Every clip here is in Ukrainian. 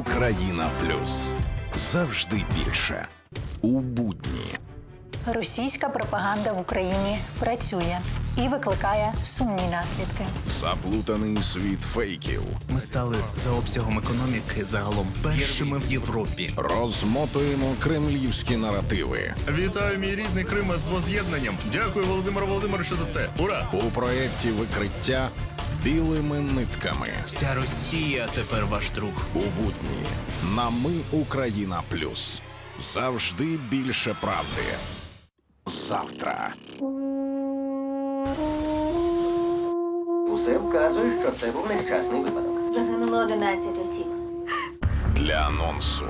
Україна Плюс. Завжди більше. У будні. Російська пропаганда в Україні працює і викликає сумні наслідки. Заплутаний світ фейків. Ми стали за обсягом економіки загалом першими в Європі. Розмотуємо кремлівські наративи. Вітаю, мій рідний Крим з воз'єднанням. Дякую, Володимиру Володимировичу, за це. Ура! У проєкті викриття білими нитками. Вся Росія тепер ваш друг. У будні. На Ми Україна Плюс. Завжди більше правди. Завтра. Усе вказує, що це був нещасний випадок. Загинуло 11 осіб. Для анонсу.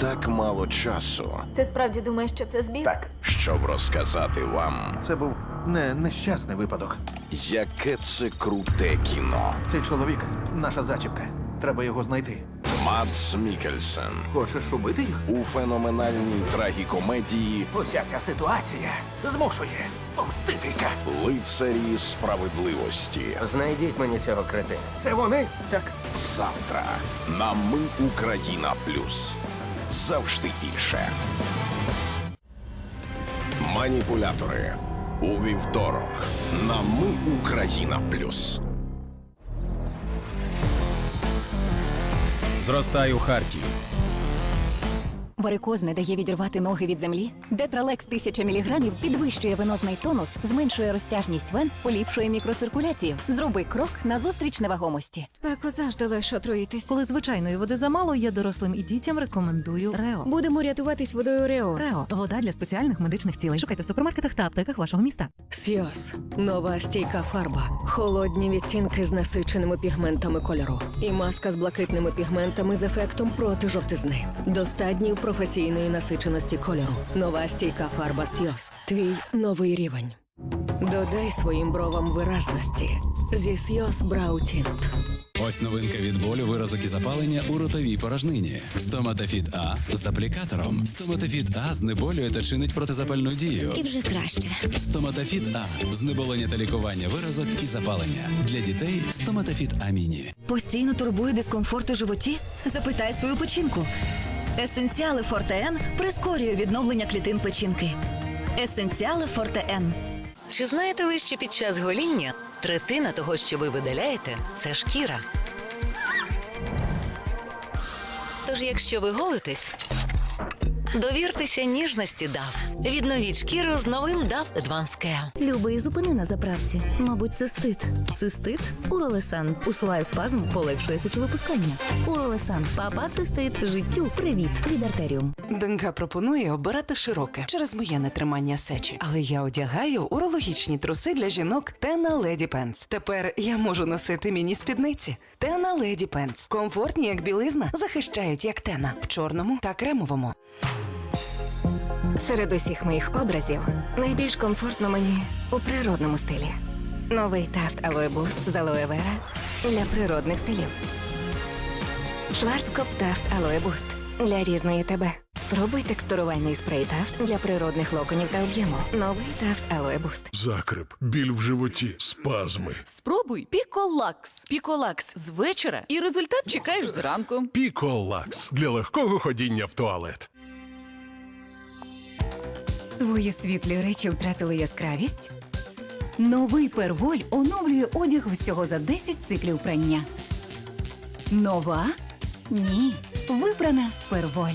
Так мало часу, Ти справді думаєш, що це збіг? Так, щоб розказати вам, Це був не нещасний випадок. яке це круте кіно. Цей чоловік наша зачіпка. Треба його знайти. Мац Мікельсен Хочеш убити їх? у феноменальній трагікомедії Уся ця ситуація змушує помститися. Лицарі справедливості. знайдіть мені цього кретина. Це вони? Так. Завтра на Ми Україна Плюс. Завжди більше. Маніпулятори. У вівторок на Ми Україна Плюс. Зростаю Хартію. Варикоз не дає відірвати ноги від землі. Детралекс 1000 мг підвищує венозний тонус, зменшує розтяжність вен, поліпшує мікроциркуляцію. Зроби крок назустріч невагомості. Спеку завжди легше отруїтись. Коли звичайної води замало, я дорослим і дітям рекомендую Рео. Будемо рятуватись водою Рео. Рео вода для спеціальних медичних цілей. Шукайте в супермаркетах та аптеках вашого міста. Сйоз нова стійка фарба, холодні відтінки з насиченими пігментами кольору і маска з блакитними пігментами з ефектом проти жовтизни. До стадії професійної насиченості кольору. Нова стійка фарба Сйоз. Твій новий рівень. Додай своїм бровам виразності зі Сйоз Брау Тінт. Ось новинка від болю, виразок і запалення у ротовій порожнині. Стоматофіт А з аплікатором. Стоматофіт А знеболює та чинить протизапальну дію. І вже краще. Стоматофіт А знеболення та лікування виразок і запалення. Для дітей стоматофіт А міні. Постійно турбує дискомфорт у животі? Запитай свою печінку. Есенціали Форте-Н прискорює відновлення клітин печінки. Есенціали Форте-Н. Чи знаєте ви, що під час гоління третина того, що ви видаляєте, це шкіра? Тож, якщо ви голитесь, довіртеся ніжності DAF. Відновіть шкіру з новим Advanced Care. Любий зупини на заправці. Мабуть, це стид. Цистит Уролесан усуває спазм, полегшує сечовипускання. Уролесан. Папа цистит. Життю. Привіт. Від артеріум. Донька пропонує обирати широке через моє нетримання сечі. Але я одягаю урологічні труси для жінок Тена Леді Пенс. Тепер я можу носити міні-спідниці. Тена Леді Пенс. Комфортні, як білизна, захищають як тена в чорному та кремовому. Серед усіх моїх образів найбільш комфортно мені у природному стилі. Новий тафт Алоe Boost з алоe вера для природних стилів. Шварцкоп Тафт Алоe Boost для різної тебе. Спробуй текстурувальний спрей Тафт для природних локонів та об'єму. Новий Тафт Алоe Boost. Закрип, біль в животі, спазми. Спробуй Піколакс. Піколакс з вечора, і результат чекаєш зранку. Піколакс для легкого ходіння в туалет. Твої світлі речі втратили яскравість? Новий перволь оновлює одяг всього за 10 циклів прання. Нова? Ні. Випрана з перволь.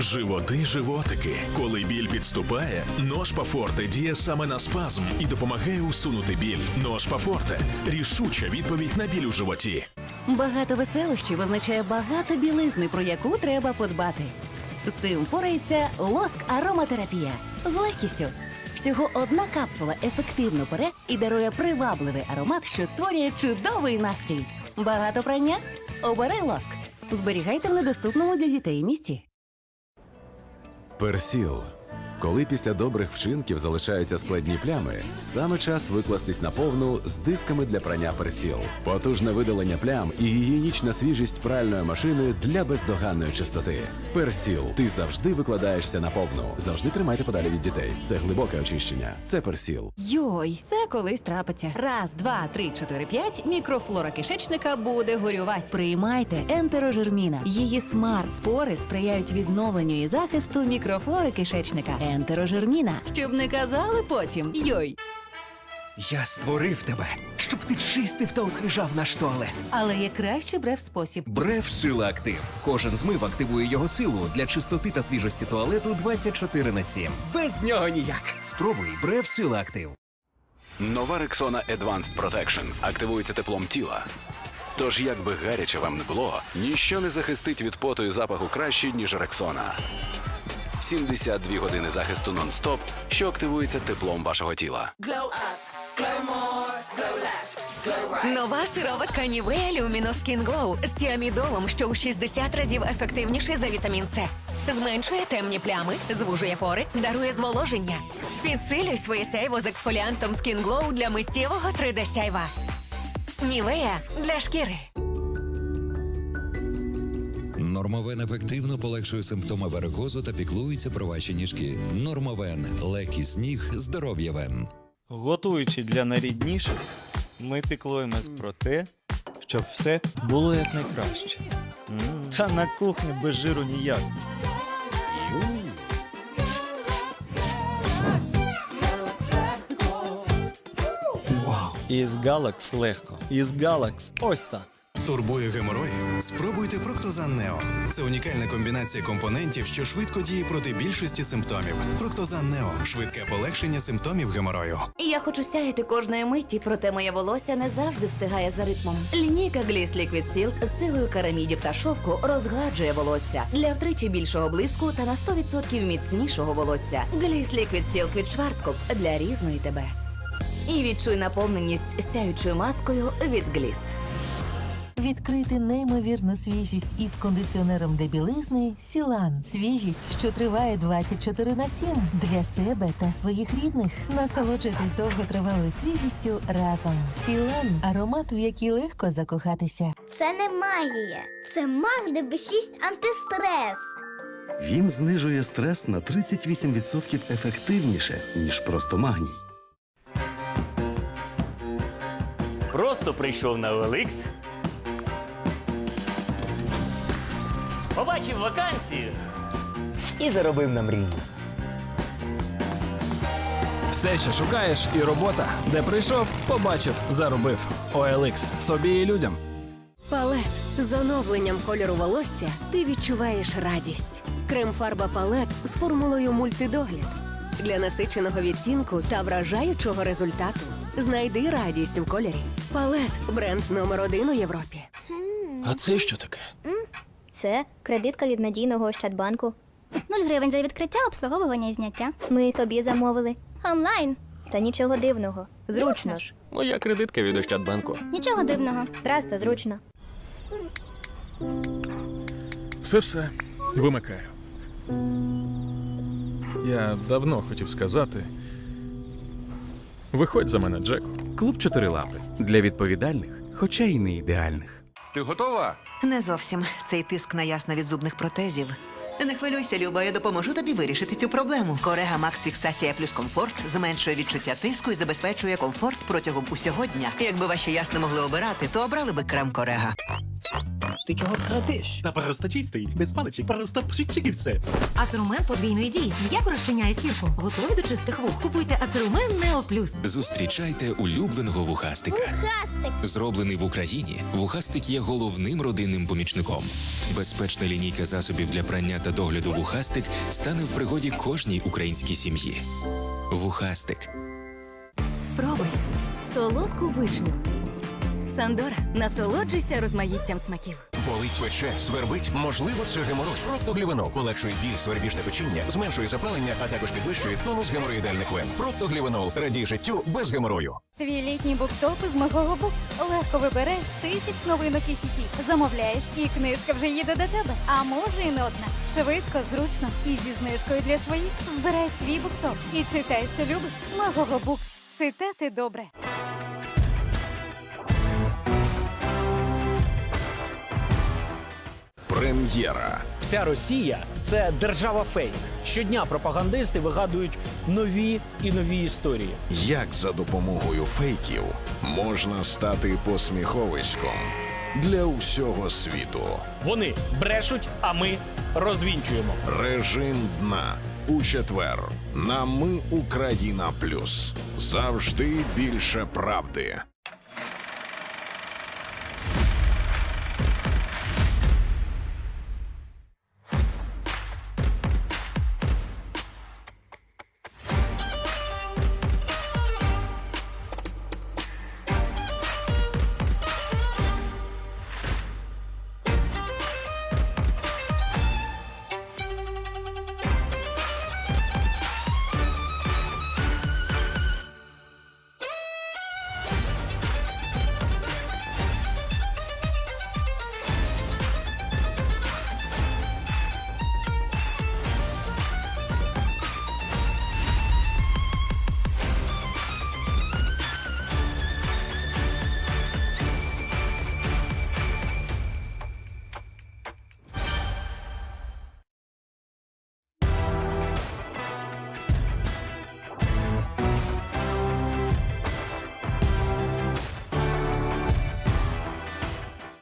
Животи, животики. Коли біль підступає, ножпа Форте діє саме на спазм і допомагає усунути біль. Ножпа Форте рішуча відповідь на біль у животі. Багато веселощів означає багато білизни, про яку треба подбати. З цим впорається лоск ароматерапія з легкістю. Всього одна капсула ефективно пере і дарує привабливий аромат, що створює чудовий настрій. Багато прання? Обери лоск. Зберігайте в недоступному для дітей місці. Персіл Коли після добрих вчинків залишаються складні плями, саме час викластись на повну з дисками для прання персіл. Потужне видалення плям і гігієнічна свіжість пральної машини для бездоганної чистоти. Персіл, ти завжди викладаєшся на повну. Завжди тримайте подалі від дітей. Це глибоке очищення. Це персіл. Йой, це колись трапиться. Раз, два, три, чотири, п'ять. Мікрофлора кишечника буде горювати. Приймайте ентерожерміна. Її смарт-спори сприяють відновленню і захисту мікрофлори кишечника. Ентерожерміна. Щоб не казали потім. Йой. Я створив тебе, щоб ти чистив та освіжав наш туалет. Але є краще брев спосіб. Бреф Сила Актив. Кожен змив активує його силу для чистоти та свіжості туалету 24 на 7. Без нього ніяк. Спробуй Бреф Сила Актив. Нова Рексона Advanced Protection активується теплом тіла. Тож, як би гаряче вам не було, ніщо не захистить від поту і запаху краще, ніж Рексона. 72 години захисту нон-стоп, що активується теплом вашого тіла. Нова сироватка Нівея Люміно Skin Glow з тіамідолом, що у 60 разів ефективніше за вітамін С. Зменшує темні плями, звужує пори, дарує зволоження. Підсилюй своє сяйво з ексфоліантом Skin Glow для миттєвого 3D сяйва. Нівея для шкіри. Нормовен ефективно полегшує симптоми варикозу та піклується про ваші ніжки. Нормовен легкий сніг, здоров'я вен. Готуючи для найрідніших, ми піклуємось про те, щоб все було якнайкраще. Та на кухні без жиру ніяк. Із Галакс легко. Із Галакс ось так. Турбує геморой? Спробуйте Проктозан Нео. Це унікальна комбінація компонентів, що швидко діє проти більшості симптомів. Проктозан Нео швидке полегшення симптомів геморою. Я хочу сяяти кожної миті, проте моє волосся не завжди встигає за ритмом. Лінійка Gliss Liquid Silk з силою карамідів та шовку розгладжує волосся для втричі більшого блиску та на 100% міцнішого волосся. Gliss Liquid Silk від Schwarzkopf для різної тебе. І відчуй наповненість сяючою маскою від Gliss. Відкрити неймовірну свіжість із кондиціонером для білизни Сілан. Свіжість, що триває 24 на 7 для себе та своїх рідних. Насолоджуйтесь довготривалою свіжістю разом. Сілан аромат, в який легко закохатися. Це не магія, це маг ДБ6 антистрес. Він знижує стрес на 38% ефективніше, ніж просто магній. Просто прийшов на OLX, побачив вакансію і заробив на мрію. Все, що шукаєш, і робота. Де прийшов, побачив, заробив. OLX. собі і людям. Палет з оновленням кольору волосся ти відчуваєш радість. Крем-фарба палет з формулою мультидогляд для насиченого відтінку та вражаючого результату. Знайди радість у кольорі. Палет бренд номер один у Європі. А це що таке? Це кредитка від надійного Ощадбанку. 0 гривень за відкриття, обслуговування і зняття. Ми тобі замовили. Онлайн. Та нічого дивного. Зручно ж. Моя кредитка від Ощадбанку. Нічого дивного. Просто зручно. Все все вимикаю. Я давно хотів сказати. Виходь за мене, Джеку. Клуб чотирилапи для відповідальних, хоча й не ідеальних. Ти готова? Не зовсім. Цей тиск на ясно від зубних протезів. Не хвилюйся, Люба, я допоможу тобі вирішити цю проблему. Корега Макс Фіксація плюс комфорт зменшує відчуття тиску і забезпечує комфорт протягом усього дня. Якби ваші ясно могли обирати, то обрали би крем Корега. Ти чого вкрадеш? Та просто чистий, без паличок, просто пшик-пшик і все. Ацерумен подвійної дії. М'яко розчиняє сірку. Готові до чистих вух. Купуйте Ацерумен Нео Плюс. Зустрічайте улюбленого вухастика. Вухастик. Зроблений в Україні, вухастик є головним родинним помічником. Безпечна лінійка засобів для прання та догляду вухастик стане в пригоді кожній українській сім'ї. Вухастик. Спробуй солодку вишню. Сандора, насолоджуйся розмаїттям смаків. Болить, пече, свербить. Можливо, це геморой. Проктоглівенол полегшує біль, свербіжне печіння, зменшує запалення, а також підвищує тонус геморроїдальних вен. Проктоглівенол радій життю без геморою. Твій літній буктоп з мого букс легко вибереш з тисяч новинок і хітів. Замовляєш, і книжка вже їде до тебе. А може і не одна. Швидко, зручно і зі знижкою для своїх. Збирай свій буктоп і читай, що любиш. Мого букс. Читати добре. Прем'єра. Вся Росія це держава фейк. Щодня пропагандисти вигадують нові і нові історії. Як за допомогою фейків можна стати посміховиськом для усього світу? Вони брешуть, а ми розвінчуємо. Режим дна у четвер. На ми Україна Плюс. Завжди більше правди.